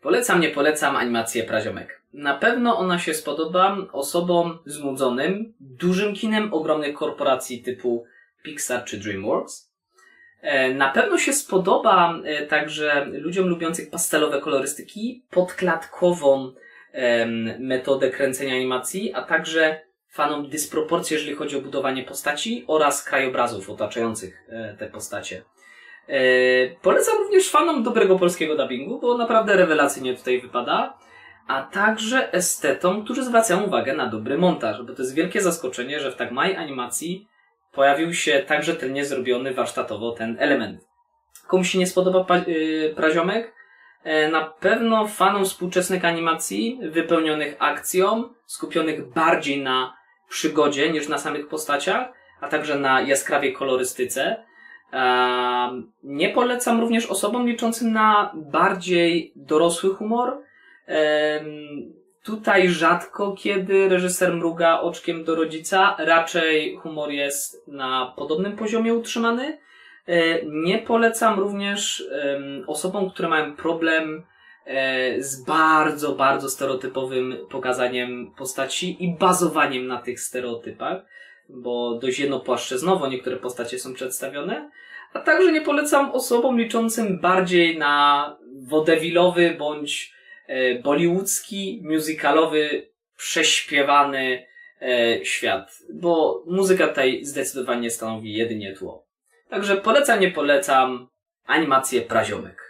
Polecam, nie polecam animację Praziomek. Na pewno ona się spodoba osobom znudzonym dużym kinem ogromnych korporacji typu Pixar czy DreamWorks. E, Na pewno się spodoba e, także ludziom lubiących pastelowe kolorystyki, podklatkową metodę kręcenia animacji, a także fanom dysproporcji, jeżeli chodzi o budowanie postaci oraz krajobrazów otaczających e, te postacie. E, Polecam również fanom dobrego polskiego dubbingu, bo naprawdę rewelacyjnie tutaj wypada, a także estetom, którzy zwracają uwagę na dobry montaż, bo to jest wielkie zaskoczenie, że w tak małej animacji pojawił się tak rzetelnie zrobiony warsztatowo ten element. Komuś się nie spodoba pa- yy, praziomek? E, Na pewno fanom współczesnych animacji, wypełnionych akcją, skupionych bardziej na przygodzie niż na samych postaciach, a także na jaskrawej kolorystyce. Nie polecam również osobom liczącym na bardziej dorosły humor. Tutaj rzadko kiedy reżyser mruga oczkiem do rodzica, raczej humor jest na podobnym poziomie utrzymany. E, Nie polecam również osobom, które mają problem e, z bardzo, bardzo stereotypowym pokazaniem postaci i bazowaniem na tych stereotypach, bo dość jednopłaszczyznowo niektóre postacie są przedstawione. A także nie polecam osobom liczącym bardziej na wodewilowy bądź e, bollywoodzki, musicalowy, prześpiewany e, świat, bo muzyka tutaj zdecydowanie stanowi jedynie tło. Także polecam, nie polecam animację Praziomek.